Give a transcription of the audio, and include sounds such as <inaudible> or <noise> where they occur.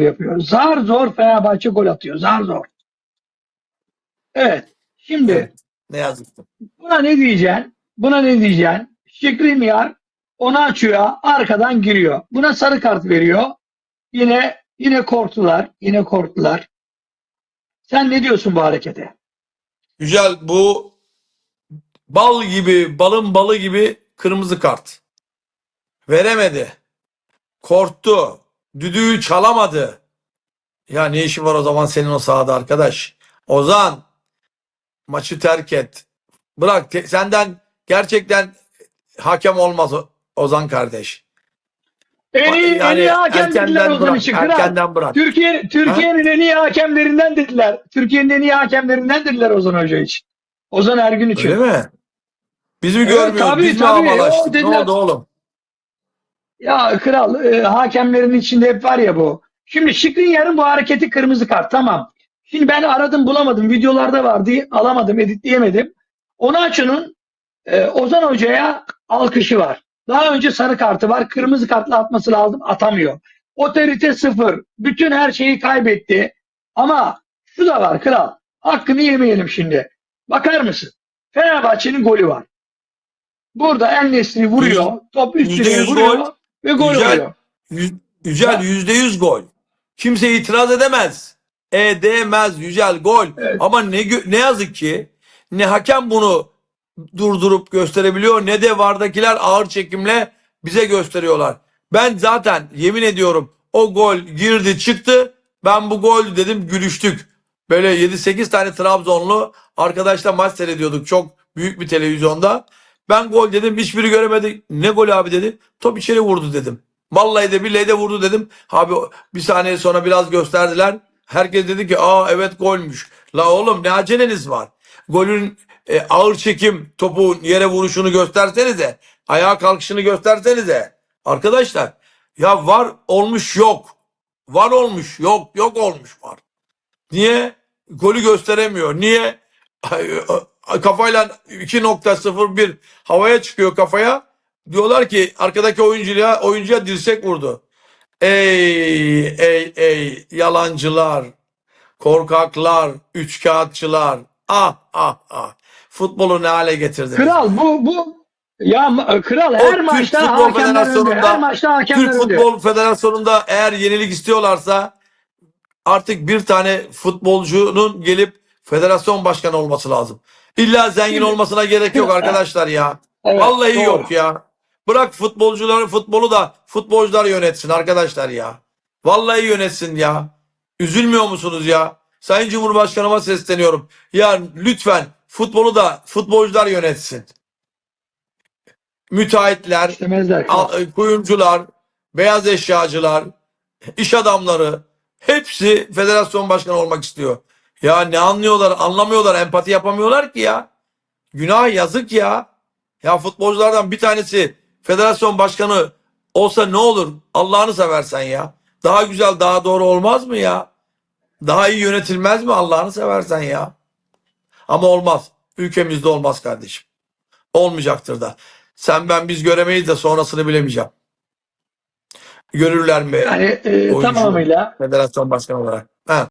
yapıyor. Zar zor Fenerbahçe gol atıyor. Zar zor. Evet. Şimdi Evet. Ne yazık ki. buna ne diyeceksin? Buna ne diyeceksin? Şikrinyar onu açıyor. Arkadan giriyor. Buna sarı kart veriyor. Yine yine korktular. Yine korktular. Sen ne diyorsun bu harekete? Güzel bu bal gibi balın balı gibi kırmızı kart. Veremedi. Korktu. Düdüğü çalamadı. Ya ne işi var o zaman senin o sahada arkadaş? Ozan maçı terk et. Bırak te- senden gerçekten hakem olmaz o- Ozan kardeş. En iyi, en iyi hakem dediler erkenden Ozan bırak. için. Kral. Erkenden bırak. Türkiye Türkiye'nin en iyi hakemlerinden dediler. Türkiye'nin en iyi hakemlerinden dediler Ozan Hoca için. Ozan Ergün için. Öyle mi? Biz mi Evet, görmüyoruz? tabii, Biz mi tabii. havalaştık? O Ne dediler. oldu oğlum? Ya kral e, hakemlerin içinde hep var ya bu. Şimdi Şikrinyar'ın bu hareketi kırmızı kart tamam. Şimdi ben aradım bulamadım. Videolarda vardı alamadım editleyemedim. Onaçu'nun e, Ozan Hoca'ya alkışı var. Daha önce sarı kartı var. Kırmızı kartla atması lazım atamıyor. Otorite sıfır. Bütün her şeyi kaybetti. Ama şu da var kral. Hakkını yemeyelim şimdi. Bakar mısın? Fenerbahçe'nin golü var. Burada El Nesri vuruyor. Top üst direğe yüz vuruyor gol. Ve gol Güzel. oluyor. Yüz- Yücel yüzde yüz gol. Kimse itiraz edemez. Edemez Yücel gol. Evet. Ama ne ne yazık ki ne hakem bunu durdurup gösterebiliyor ne de vardakiler ağır çekimle bize gösteriyorlar. Ben zaten yemin ediyorum o gol girdi çıktı. Ben bu gol dedim gülüştük. Böyle 7-8 tane Trabzonlu arkadaşla maç seyrediyorduk çok büyük bir televizyonda. Ben gol dedim hiçbiri göremedi. Ne gol abi dedi. Top içeri vurdu dedim. Vallahi de billahi de vurdu dedim. Abi bir saniye sonra biraz gösterdiler. Herkes dedi ki aa evet golmüş. La oğlum ne aceleniz var? Golün e, ağır çekim topu yere vuruşunu göstersenize. Ayağa kalkışını göstersenize. Arkadaşlar ya var olmuş yok. Var olmuş yok. Yok olmuş var. Niye? Golü gösteremiyor. Niye? <laughs> Kafayla 2.01 havaya çıkıyor kafaya. Diyorlar ki arkadaki oyuncuya oyuncuya dirsek vurdu. Ey ey ey yalancılar, korkaklar, üçkağıtçılar. Ah ah ah. Futbolu ne hale getirdiniz? Kral bu bu ya kral O her Türk maçta Futbol hakemler önde. Federasyonu'nda- Her maçta hakemler Türk önde. Futbol Federasyonu'nda eğer yenilik istiyorlarsa artık bir tane futbolcunun gelip federasyon başkanı olması lazım. İlla zengin olmasına gerek yok arkadaşlar ya. <laughs> Evet, Vallahi doğru. yok ya. Bırak futbolcuları futbolu da futbolcular yönetsin arkadaşlar ya. Vallahi yönetsin ya. Üzülmüyor musunuz ya? Sayın Cumhurbaşkanıma sesleniyorum. Ya lütfen futbolu da futbolcular yönetsin. Müteahhitler. Al- e, kuyumcular, beyaz eşyacılar, iş adamları hepsi federasyon başkanı olmak istiyor. Ya ne anlıyorlar, anlamıyorlar, empati yapamıyorlar ki ya. Günah yazık ya. Ya futbolculardan bir tanesi federasyon başkanı olsa ne olur? Allah'ını seversen ya. Daha güzel, daha doğru olmaz mı ya? Daha iyi yönetilmez mi Allah'ını seversen ya? Ama olmaz. Ülkemizde olmaz kardeşim. Olmayacaktır da. Sen ben biz göremeyiz de sonrasını bilemeyeceğim. Görürler mi Yani e, oyuncu. tamamıyla federasyon başkanı olarak?